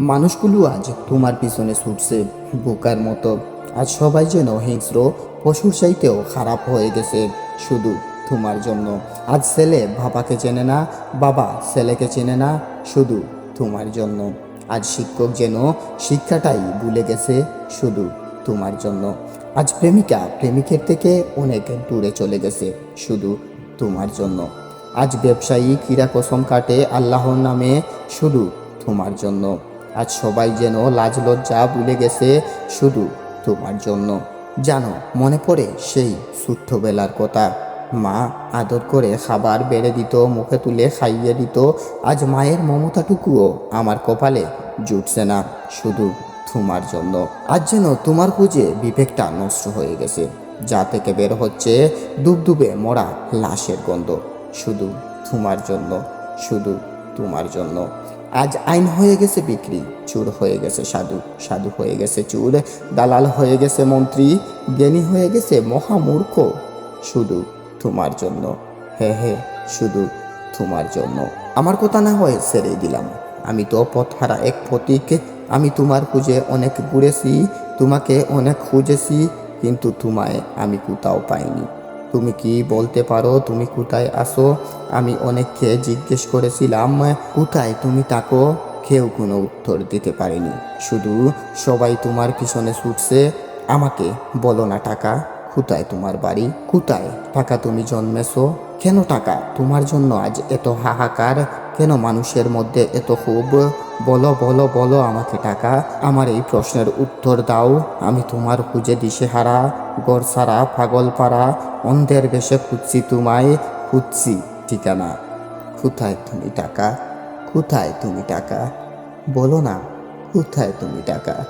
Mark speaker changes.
Speaker 1: মানুষগুলো আজ তোমার পিছনে ছুটছে, বোকার মতো। আজ সবাই যেন হিংস্র, পশুর চাইতেও খারাপ হয়ে গেছে, শুধু তোমার জন্য। আজ ছেলে বাবাকে চেনে না, বাবা ছেলেকে চেনে না, শুধু তোমার জন্য। আজ শিক্ষক যেন শিক্ষাটাই ভুলে গেছে, শুধু তোমার জন্য। আজ প্রেমিকা প্রেমিকের থেকে অনেক দূরে চলে গেছে, শুধু তোমার জন্য। আজ ব্যবসায়ী ক্রীড়া কসম কাটে আল্লাহর নামে, শুধু তোমার জন্য। আজ সবাই যেন লাজ লজ্জা ভুলে গেছে শুধু তোমার জন্য। জানো, মনে পড়ে সেই ছোট্টবেলার কথা। মা আদর করে খাবার বেড়ে দিত, মুখে তুলে খাইয়ে দিত। আজ মায়ের মমতাটুকুও আমার কপালে জুটছে না, শুধু তোমার জন্য। আজ যেন তোমার খুঁজে বিবেকটা নষ্ট হয়ে গেছে, যা থেকে বের হচ্ছে দুবদুবে মরা লাশের গন্ধ। শুধু তোমার জন্য, শুধু তোমার জন্য। আজ আইন হয়ে গেছে বিক্রি, চুর হয়ে গেছে সাধু সাধু হয়ে গেছে চুর, দালাল হয়ে গেছে মন্ত্রী, জ্ঞানী হয়ে গেছে মহামূর্খ। শুধু তোমার জন্য, হে হে, শুধু তোমার জন্য। আমার কথা না হয় ছেড়ে দিলাম আমি তো পথহারা এক প্রতীক আমি তোমার খুঁজে অনেক ঘুরেছি, তোমাকে অনেক খুঁজেছি, কিন্তু তোমায় আমি কোথাও পাইনি। তুমি কি বলতে পারো? তুমি কোথায় আসো? আমি অনেককে জিজ্ঞেস করেছিলাম, কোথায় তুমি তাকো কেউ কোনো উত্তর দিতে পারেনি। শুধু সবাই তোমার পিছনে ছুটছে। আমাকে বলো না টাকা, কোথায় তোমার বাড়ি? কোথায় টাকা তুমি জন্মেছো? কেন টাকা? তোমার জন্য আজ এত হাহাকার? কেন মানুষের মধ্যে এত খুব বলো বলো বলো আমাকে টাকা। আমার এই প্রশ্নের উত্তর দাও। আমি তোমার খুঁজে দিশে হারা গড় সারা পাগল পাড়া অন্ধের বেশে খুঁজছি তোমায়। খুঁজছি ঠিকানা। কোথায় তুমি টাকা? কোথায় তুমি টাকা? বলো না, কোথায় তুমি টাকা?